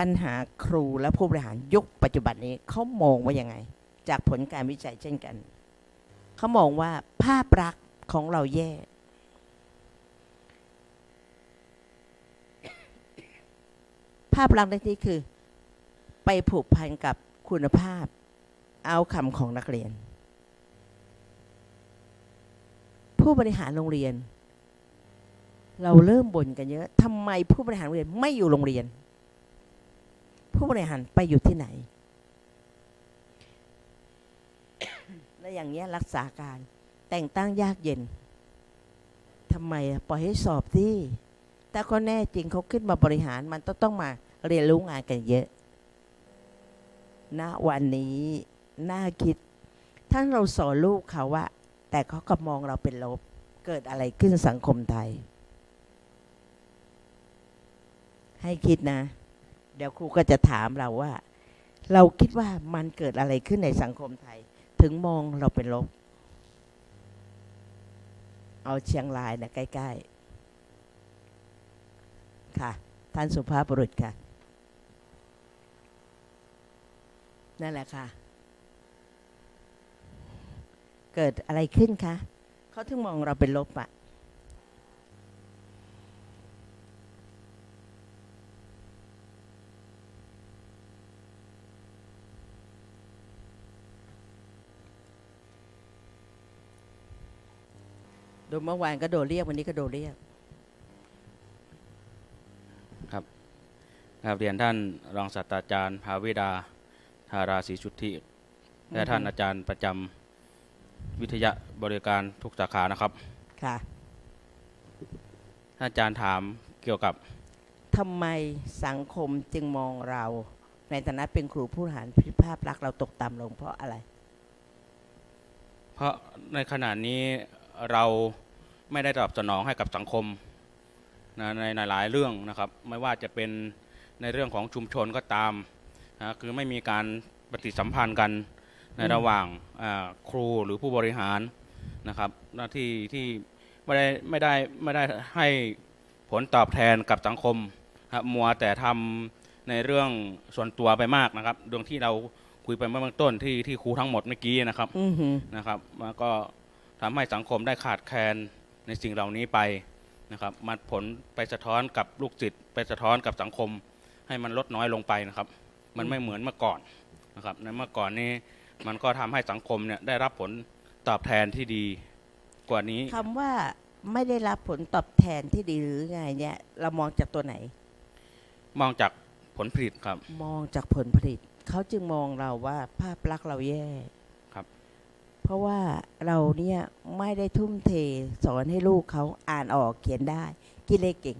ปัญหาครูและผู้บริหารยุคปัจจุบันนี้เขามองว่ายังไง จากผลการวิจัยเช่นกัน เขามองว่าภาพลักษณ์ของเราแย่ ภาพลักษณ์ในที่คือไปผูกพันกับคุณภาพเอาคำของนักเรียน ผู้บริหารโรงเรียน เราเริ่มบ่นกันเยอะทำไมผู้บริหารโรงเรียนไม่อยู่โรงเรียน ผู้บริหารไปอยู่ที่ไหน และอย่างนี้รักษาการ แต่งตั้งยากเย็นทำไมปล่อยให้สอบที่แต่ก็แน่จริงเขาขึ้นมาบริหารมันต้องต้องมาเรียนรู้งานกันเยอะ ณ วันนี้น่าคิด ถ้าเราสอนลูกเขาว่า แต่เขาก็มองเราเป็นลบ เกิดอะไรขึ้นสังคมไทย ให้คิดนะ เดี๋ยวครูก็จะถามเราว่า เราคิดว่ามันเกิดอะไรขึ้นในสังคมไทย ถึงมองเราเป็นลบ เอาเชียงรายนะใกล้ๆ ค่ะ ท่านสุภาพบุรุษค่ะ นั่นแหละค่ะ เกิดอะไรขึ้นคะเขาถึงมองเราเป็นลบอะ ดูเมื่อวานก็โดนเรียกวันนี้ก็โดนเรียกครับเรียนท่านรองศาสตราจารย์ภาวิดาธาราศรีชุทธิและอือฮึท่านอาจารย์ประจำวิทยาบริการทุกสาขานะครับ ค่ะท่านอาจารย์ถามเกี่ยวกับทำไมสังคมจึงมองเรา ในฐานะเป็นครูผู้บริหารพิภาพลักษณ์เราตกต่ำลงเพราะอะไร เพราะในขณะนี้ เราไม่ได้ตอบสนองให้กับสังคมนะในในหลายเรื่องนะครับ ไม่ว่าจะเป็นในเรื่องของชุมชนก็ตามนะคือไม่มีการปฏิสัมพันธ์กันในอืมระหว่างอ่าครูหรือผู้บริหารนะครับหน้าที่ที่ไม่ได้ไม่ได้ไม่ได้ให้ผลตอบแทนกับสังคมครับมัวแต่ทำในเรื่องส่วนตัวไปมากนะครับเรื่องที่เราคุยไปเมื่อเบื้องต้นที่ที่ครูทั้งหมดเมื่อกี้นะครับอือหือนะครับมันก็ ทำให้สังคมได้ขาดแคลนในสิ่งเหล่านี้ไปนะครับมันผลไปสะท้อนกับลูกศิษย์ไปสะท้อนกับสังคม ให้มันลดน้อยลงไปนะครับ มันไม่เหมือนเมื่อก่อนนะครับในเมื่อก่อนนี้มันก็ทำให้สังคมเนี่ยได้รับผลตอบแทนที่ดีกว่านี้คำว่าไม่ได้รับผลตอบแทนที่ดีหรือไงเนี่ย เรามองจากตัวไหน มองจากผลผลิตครับ มองจากผลผลิต เขาจึงมองเราว่าภาพลักษณ์เราแย่ค รับเพราะว่าเราเนี่ยไม่ได้ทุ่มเทสอนให้ลูกเขาอ่านออกเขียนได้ กินเลขเก่ง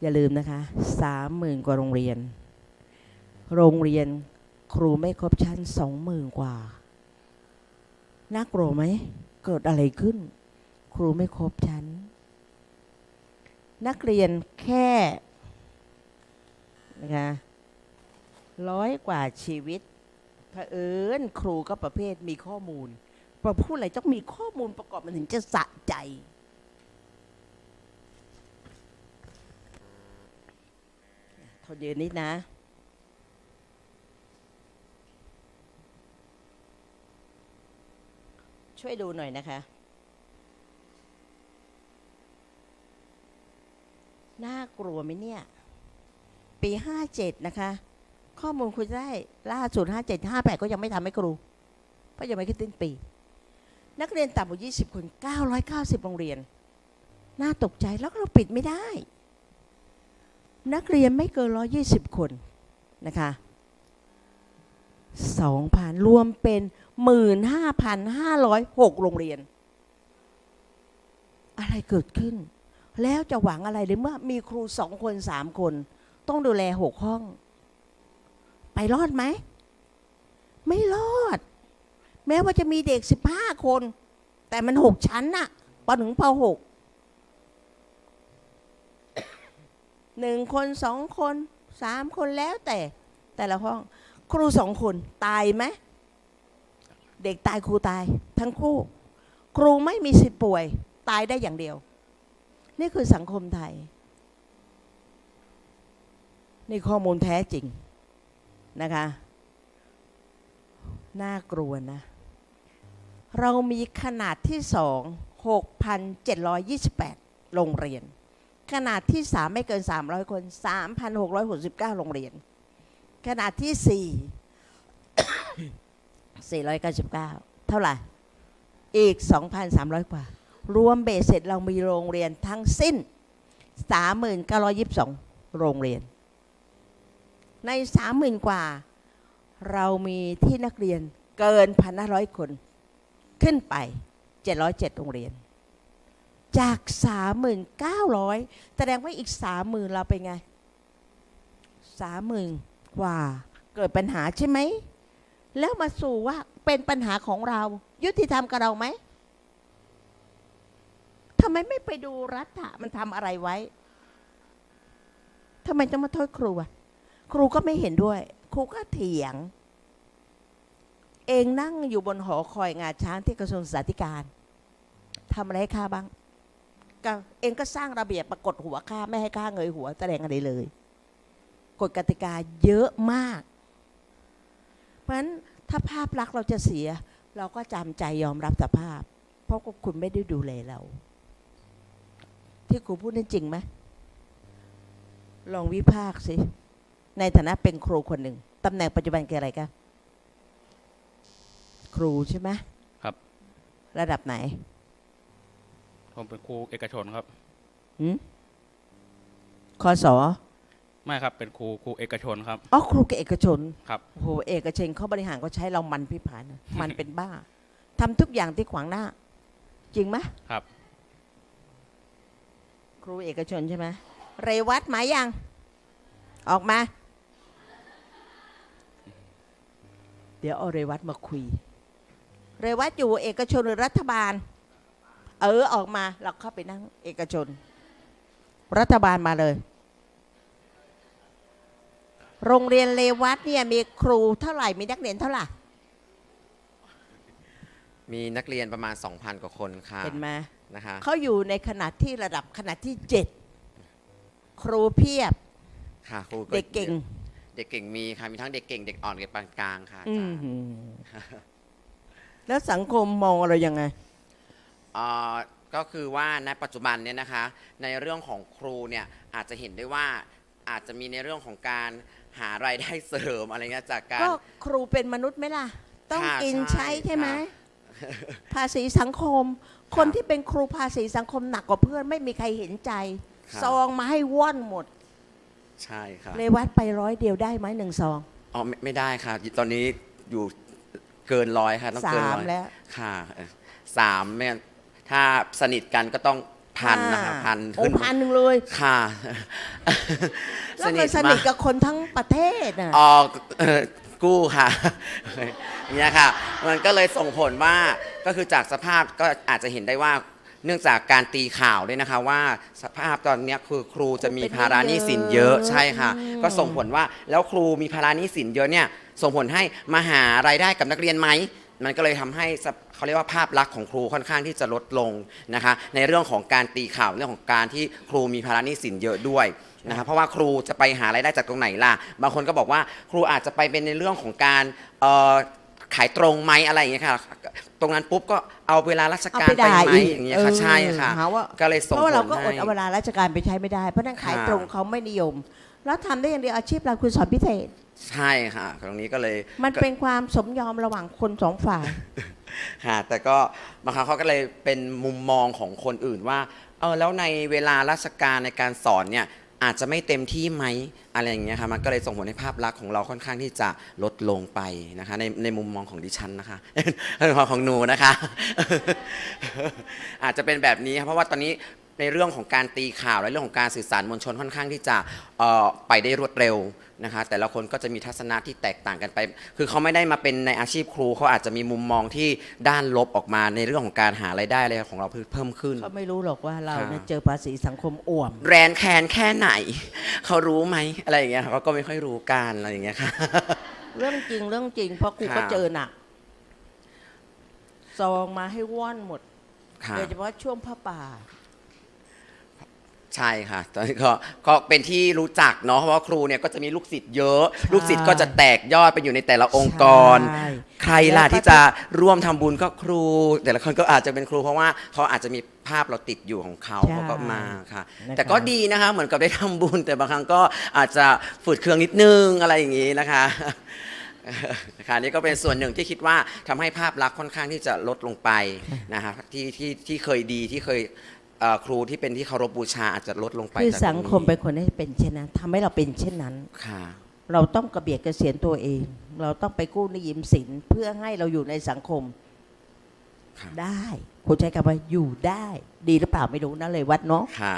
อย่าลืมนะคะสามหมื่นกว่าโรงเรียน โรงเรียนครูไม่ครบชั้นสองหมื่นกว่าน่ากลัวไหมเกิดอะไรขึ้น ครูไม่ครบชั้น นักเรียนแค่นะคะร้อยกว่าชีวิต เผอิญครูก็ประเภทมีข้อมูลพอพูดอะไรต้องมีข้อมูลประกอบมันถึงจะสะใจ ทนยืนนิดนะช่วยดูหน่อยนะคะ น่ากลัวไหมเนี่ย ปีห้าเจ็ดนะคะ ข้อมูลคุณได้ล่าสุดห้าเจ็ดห้าแปดก็ยังไม่ทำให้ครู เพราะยังไม่ขึ้นต้นปี นักเรียนต่ำกว่ายี่สิบคนเก้าร้อยเก้าสิบโรงเรียน น่าตกใจแล้วเราปิดไม่ได้ นักเรียนไม่เกินร้อยี่สิบคนนะคะสองพันรวมเป็นหมื่นห้าพันห้าร้อยหกโรงเรียน อะไรเกิดขึ้น แล้วจะหวังอะไรหรือเมื่อมีครูสองคนสามคน ต้องดูแลหกห้อง ไปรอดไหม ไม่รอด แม้ว่าจะมีเด็กสิบห้าคน แต่มันหกชั้นน่ะปหนึ่งปหกหนึ่งคนสองคนสามคนแล้วแต่แต่ละห้อง ครูสองคนตายไหมเด็กตายครูตาย ทั้งคู่ ครูไม่มีสิทธิ์ป่วย ตายได้อย่างเดียว นี่คือสังคมไทย นี่ข้อมูลแท้จริง นะคะ น่ากลัวนะ เรามีขนาดที่สอง6,728 โรงเรียน ขนาดที่สามไม่เกิน 300 คน 3,669 โรงเรียน ขนาดที่สี่499 เท่าไหร่ อีก 2,300 กว่า รวมเบสเสร็จเรามีโรงเรียนทั้งสิ้น 3,922 โรงเรียน ใน30,000กว่า เรามีที่นักเรียนเกิน1,500คน ขึ้นไป707โรงเรียน จาก3,900แสดงว่าอีก30,000เราเป็นไง30,000กว่าเกิดปัญหาใช่ไหม แล้วมาสู่ว่าเป็นปัญหาของเรา ยุติธรรมกับเราไหมทำไมไม่ไปดูรัฐะมันทำอะไรไว้ทำไมต้องมาโทษครูอะ ครูก็ไม่เห็นด้วย ครูก็เถียง เองนั่งอยู่บนหอคอยงาช้างที่กระทรวงศึกษาธิการทำอะไรให้ข้าบ้างก็เองก็สร้างระเบียบปรากฏหัวข้าไม่ให้ข้าเงยหัวแสดงอะไรเลยกฎกติกาเยอะมาก เพราะฉะนั้นถ้าภาพลักษณ์เราจะเสีย เราก็จำใจยอมรับสภาพ เพราะคุณไม่ได้ดูแลเรา ที่ครูพูดนั่นจริงไหมลองวิพากษ์สิ ในฐานะเป็นครูคนหนึ่งตำแหน่งปัจจุบันคืออะไรกันครูใช่ไหมครับ ระดับไหน ผมเป็นครูเอกชนครับหืมคอสอไม่ครับ เป็นครูครูเอกชนครับ อ๋อครูกับเอกชนครับโอ้โหเอกชนเขาบริหารเขาใช้เรามันพิพานนะมันเป็นบ้าทำทุกอย่างที่ขวางหน้า จริงไหมครับ ครูเอกชนใช่ไหมเรวัตมายัง ออกมา เดี๋ยวเอาเรวัตมาคุย เรวัตอยู่เอกชนหรือรัฐบาล เออออกมาเราเข้าไปนั่งเอกชน รัฐบาลมาเลย โรงเรียนเรวัตเนี่ยมีครูเท่าไหร่มีนักเรียนเท่าไหร่มีนักเรียนประมาณ 2,000 กว่าคนค่ะเห็นไหมนะคะเขาอยู่ในขนาดที่ระดับขนาดที่เจ็ดครูเพียบค่ะครูเด็กเก่ง เด็กเก่งมีค่ะมีทั้งเด็กเก่งเด็กอ่อนเด็กปานกลางค่ะอาอืจามรย์หือแล้วสังคมมองเรายังไงอ่าก็คือว่าในปัจจุบันเนี่ยนะคะ ในเรื่องของครูเนี่ยอาจจะเห็นได้ว่าอาจจะมีในเรื่องของการหารายได้เสริมอะไรเงี้ยจากการ ก็ครูเป็นมนุษย์ไหมล่ะ ต้องค่ะกินใช่ใช้ใช่ไหม ค่ะ ภาษีสังคม คนที่เป็นครูภาษีสังคมหนักกว่าเพื่อนไม่มีใครเห็นใจค่ะซองมาให้ว่อนหมด ใช่ค่ะเลยวัดไปร้อยเดียวได้ไหมหนึ่งซอง อ๋อไม่ไม่ได้ค่ะ ตอนนี้อยู่เกินร้อยค่ะต้องสาเกินมร้อยแล้วค่ะเอ่อสามไม่งั้นถ้าสนิทกันก็ต้องพันนะคะอ่าพันโอ้ขึ้นพันหนึ่งเลย ค่ะ แล้วมันสนิทกับคนทั้งประเทศน่ะ ออกเอ่อกู้ค่ะ เนี่ยค่ะ มันก็เลยส่งผลว่าก็คือจากสภาพก็อาจจะเห็นได้ว่า เนื่องจากการตีข่าวด้วยนะคะว่าสภาพตอนเนี้ยคือครูจะมีภาระหนี้สินเยอะใช่ค่ะ ก็ส่งผลว่าแล้วครูมีภาระหนี้สินเยอะเนี่ยส่งผลให้มาหารายได้กับนักเรียนไหม มันก็เลยทำให้สภเขาเรียกว่าภาพลักษณ์ของครูค่อนข้างที่จะลดลงนะคะ ในเรื่องของการตีข่าวเรื่องของการที่ครูมีภาระหนี้สินเยอะด้วยนะคะเพราะว่าครูจะไปหารายได้จากตรงไหนล่ะ บางคนก็บอกว่าครูอาจจะไปเป็นในเรื่องของการเอ่อ ขายตรงไหมอะไรอย่างเงี้ยค่ะ ตรงนั้นปุ๊บก็เอาเวลาราชเอาการไปไปด่าไหมอีกอย่างเงี้ยค่ะใช่ค่ะเออหาว่าก็เลยเพส่งราะว่าผเราลก็อดให้เอาเวลาราชการไปใช้ไม่ได้ เพราะฉะนั้นขายค่ะตรงเขาไม่นิยม แล้วทำได้อย่างเดียวอาชีพเราคือสอนพิเศษ ใช่ค่ะ ตรงนี้ก็เลย มันเป็นความสมยอมระหว่างคนสองฝ่ายค่ะแต่ก็บางครั้งเขาก็เลยเป็นมุมมองของคนอื่นว่าเออแล้วในเวลาราชการในการสอนเนี่ย อาจจะไม่เต็มที่ไหมอะไรอย่างเงี้ยค่ะมันก็เลยส่งผลให้ภาพลักษณ์ของเราค่อนข้างที่จะลดลงไปนะคะในในมุมมองของดิฉันนะคะในมุมมองของหนูนะคะ อาจจะเป็นแบบนี้ค่ะเพราะว่าตอนนี้ ในเรื่องของการตีข่าวและเรื่องของการสื่อสารมวลชนค่อนข้างที่จะเอ่อไปได้รวดเร็วนะคะ แต่ละคนก็จะมีทัศนะที่แตกต่างกันไป คือเขาไม่ได้มาเป็นในอาชีพครูเขาอาจจะมีมุมมองที่ด้านลบออกมาในเรื่องของการหารายได้อะไรของเราเพิ่มขึ้น เขาไม่รู้หรอกว่าเราเนี่ยค่ะเจอภาษีสังคมอ่วม แรนแคนแค่ไหน เขารู้ไหมอะไรอย่างเงี้ยเขาก็ไม่ค่อยรู้กันอะไรอย่างเงี้ยค่ะ เรื่องจริงเรื่องจริงเพราะครูค่ะก็เจอหนักซองมาให้ว่อนหมดค่ะ โดยเฉพาะช่วงผ้าป่า ใช่ค่ะ ตอนนี้ก็ก็เป็นที่รู้จักเนาะเพราะว่าครูเนี่ยก็จะมีลูกศิษย์เยอะ ลูกศิษย์ก็จะแตกยอดไปอยู่ในแต่ละองค์กร ใช่ ใครล่ะที่จะร่วมทำบุญก็ครู แต่ละคนก็อาจจะเป็นครูเพราะว่าเขาอาจจะมีภาพเราติดอยู่ของเขาใช่เขาก็มาค่ะ นะคะ แต่ก็ดีนะคะเหมือนกับได้ทำบุญ แต่บางครั้งก็อาจจะฝืดเคืองนิดนึงอะไรอย่างนี้นะคะนะคะนี่ก็เป็นส่วนหนึ่งที่คิดว่าทำให้ภาพลักษณ์ค่อนข้างที่จะลดลงไปนะคะที่ที่ที่เคยดีที่เคย เอ่อครูที่เป็นที่เคารพบูชาอาจจะลดลงไปคือจากตรงนี้สังคมเป็นคนให้เป็นเช่นนั้นทำให้เราเป็นเช่นนั้น ค่ะ เราต้องกระเบียดกระเสียนตัวเอง เราต้องไปกู้หนี้ยืมสินเพื่อให้เราอยู่ในสังคมครับ ได้คุณใช้คำว่าอยู่ได้ ดีหรือเปล่าไม่รู้นะเลยวัดเนาะค่ะ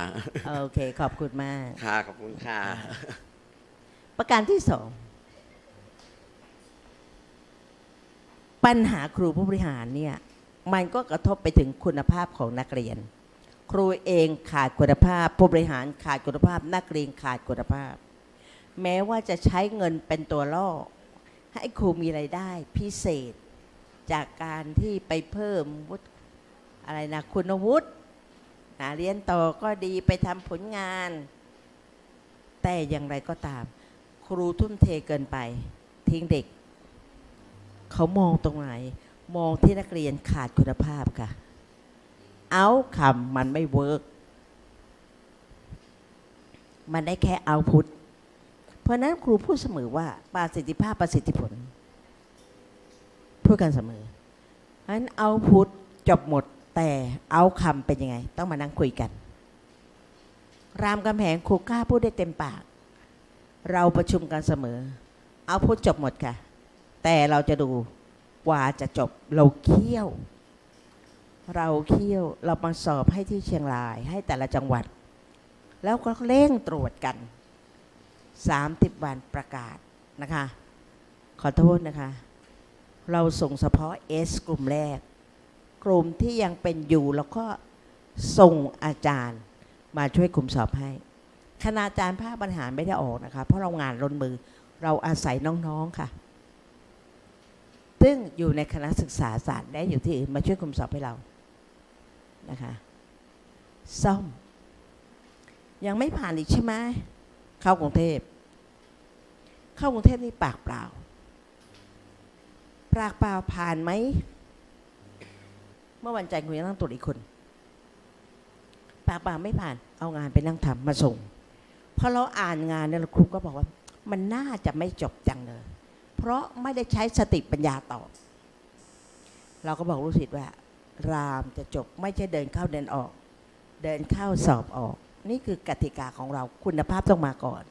โอเค ขอบคุณมาก ค่ะ ขอบคุณค่ะ ประการที่สองปัญหาครูผู้บริหารเนี่ย มันก็กระทบไปถึงคุณภาพของนักเรียน ครูเองขาดคุณภาพ ผู้บริหารขาดคุณภาพ นักเรียนขาดคุณภาพ แม้ว่าจะใช้เงินเป็นตัวล่อ ให้ครูมีไรายได้พิเศษ จากการที่ไปเพิ่มวุฒิอะไรนะคุณวุฒิเรียนต่อก็ดีไปทำผลงาน แต่อย่างไรก็ตาม ครูทุ่มเทเกินไป ทิ้งเด็ก เขามองตรงไหน มองที่นักเรียนขาดคุณภาพค่ะ เอาคำมันไม่เวิร์กมันได้แค่เอาพุทเพราะนั้นครูพูดเสมอว่าประสิทธิภาพประสิทธิผล พูดกันเสมอเพราะนั้นเอาพุทจบหมดแต่เอาคำเป็นยังไง ต้องมานั่งคุยกัน รามกำแหงครูกล้าพูดได้เต็มปาก เราประชุมกันเสมอ เอาพูดจบหมดค่ะ แต่เราจะดูกว่าจะจบเราเคี่ยว เราเคี่ยวเรามาสอบให้ที่เชียงรายให้แต่ละจังหวัด แล้วก็เร่งตรวจกัน 30 วันประกาศนะคะ ขอโทษนะคะ เราส่งเฉพาะ S กลุ่มแรก กลุ่มที่ยังเป็นอยู่แล้วก็ส่งอาจารย์มาช่วยคุมสอบให้คณาจารย์ภาคบริหารไม่ได้ออกนะคะ เพราะเรางานล้นมือเราอาศัยน้องๆค่ะ ซึ่งอยู่ในคณะศึกษาศาสตร์และอยู่ที่อื่นมาช่วยคุมสอบให้เรา นะคะซ่อม ยังไม่ผ่านอีกใช่ไหมเข้ากรุงเทพ เข้ากรุงเทพนี่ปากเปล่า ปากเปล่าผ่านไหม เมื่อวันจันทร์คุณยังต้องตรวจอีกคน ปากเปล่าไม่ผ่าน เอางานไปนั่งทำมาส่งพอเราอ่านงานเนี่ยครูก็บอกว่า มันน่าจะไม่จบจังเลย เพราะไม่ได้ใช้สติปัญญาต่อ เราก็บอกลูกศิษย์ว่า รามจะจบไม่ใช่เดินเข้าเดินออก เดินเข้าสอบออก นี่คือกติกาของเราคุณภาพต้องมาก่อน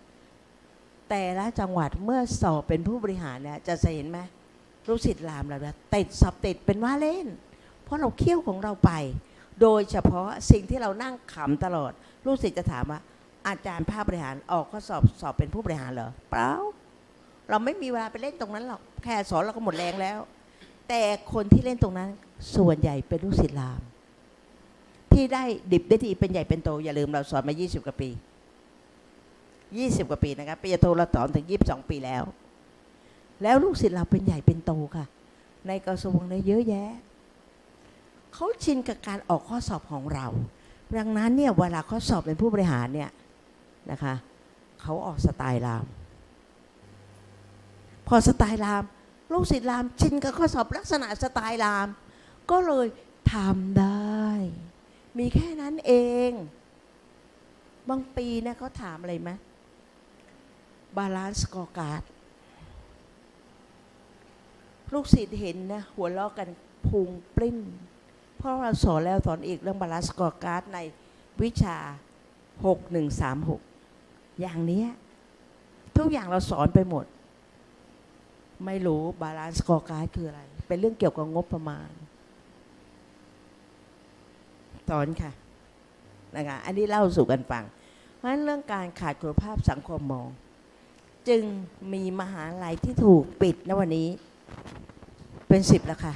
แต่ละจังหวัดเมื่อสอบเป็นผู้บริหารเนี่ยจะเห็นไหมลูกศิษย์รามเราเนี่ยติดสอบติดเป็นว่าเล่น เพราะเราเคี่ยวของเราไป โดยเฉพาะสิ่งที่เรานั่งขำตลอด ลูกศิษย์จะถามว่า อาจารย์ภาคบริหารออกข้อสอบสอบเป็นผู้บริหารเหรอเปล่าเราไม่มีเวลาไปเล่นตรงนั้นหรอกแค่สอนเราก็หมดแรงแล้ว แต่คนที่เล่นตรงนั้น ส่วนใหญ่เป็นลูกศิษย์ราม ที่ได้ดิบได้ดีเป็นใหญ่เป็นโต อย่าลืมเราสอนมา 20 กว่าปี 20 กว่าปีนะครับปริญญาโทเราสอนถึง 22 ปีแล้ว แล้วลูกศิษย์เราเป็นใหญ่เป็นโตค่ะ ในกระทรวงเนี่ยเยอะแยะเขาชินกับการออกข้อสอบของเรา ดังนั้นเนี่ยเวลาเขาสอบเป็นผู้บริหารเนี่ยนะคะเขาออกสไตล์ราม พอสไตล์รามลูกศิษย์รามชินกับข้อสอบลักษณะสไตล์ราม ก็เลยทำได้ มีแค่นั้นเอง บางปีนะเขาถามอะไรไหมบาลานซ์กอการ์ดลูกศิษย์เห็นนะ หัวเราะกันพุงปลิ้นเพราะเราสอนแล้วสอนอีกเรื่องบาลานซ์กอการ์ดในวิชา 6136 อย่างนี้ทุกอย่างเราสอนไปหมด ไม่รู้บาลานซ์กอการ์ดคืออะไร เป็นเรื่องเกี่ยวกับงบประมาณ สอนค่ะนะคะอันนี้เล่าสู่กันฟัง เพราะฉะนั้นเรื่องการขาดคุณภาพสังคมมอง จึงมีมหาลัยที่ถูกปิดณวันนี้เป็นสิบแล้วค่ะ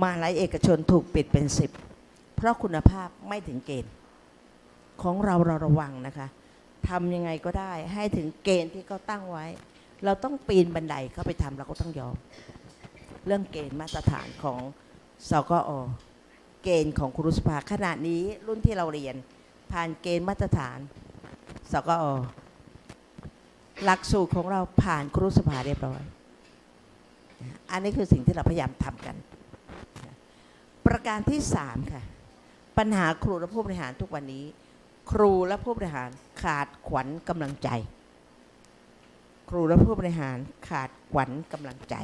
มหาลัยเอกชนถูกปิดเป็นสิบเพราะคุณภาพไม่ถึงเกณฑ์ ของเราเราระวังนะคะทำยังไงก็ได้ให้ถึงเกณฑ์ที่เขาตั้งไว้ เราต้องปีนบันไดเข้าไปทำเราก็ต้องยอม เรื่องเกณฑ์มาตรฐานของสกอ เกณฑ์ของครูรุษภาขณะนี้รุ่นที่เราเรียน ผ่านเกณฑ์มาตรฐานสกอหลักสูตรของเราผ่านครุสภาเรียบร้อย อันนี้คือสิ่งที่เราพยายามทำกัน ประการที่สามค่ะ ปัญหาครูและผู้บริหารทุกวันนี้ ครูและผู้บริหารขาดขวัญกำลังใจ ครูและผู้บริหารขาดขวัญกำลังใจ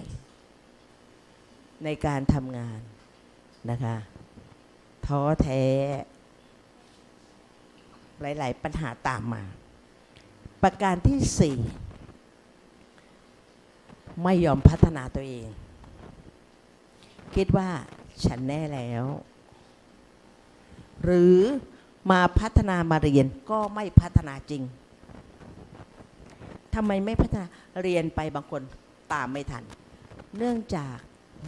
ในการทำงานนะคะ ท้อแท้ หลาย ๆ ปัญหาตามมา ประการที่สี่ไม่ยอมพัฒนาตัวเอง คิดว่าฉันแน่แล้ว หรือมาพัฒนามาเรียนก็ไม่พัฒนาจริงทำไมไม่พัฒนาเรียนไปบางคนตามไม่ทัน เนื่องจาก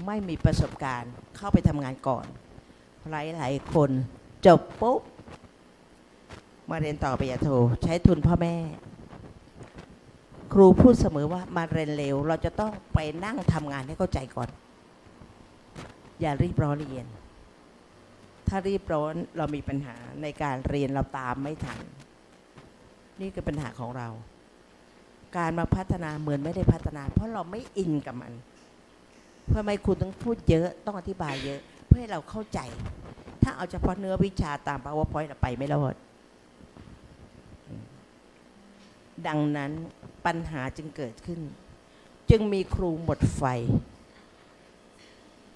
ไม่มีประสบการณ์เข้าไปทำงานก่อน หลายๆคน จบปุ๊บ มาเรียนต่อปริญญาโท ใช้ทุนพ่อแม่ ครูพูดเสมอว่ามาเรียนเร็ว เราจะต้องไปนั่งทำงานให้เข้าใจก่อน อย่ารีบร้อนเรียน ถ้ารีบร้อนเรามีปัญหาในการเรียนเราตามไม่ทัน นี่คือปัญหาของเรา การมาพัฒนาเหมือนไม่ได้พัฒนา เพราะเราไม่อินกับมันเพื่อไม่คุณต้องพูดเยอะต้องอธิบายเยอะ เพื่อให้เราเข้าใจ ถ้าเอาเฉพาะเนื้อวิชาตาม powerpoint เราไปไม่รอด ดังนั้นปัญหาจึงเกิดขึ้น จึงมีครูหมดไฟ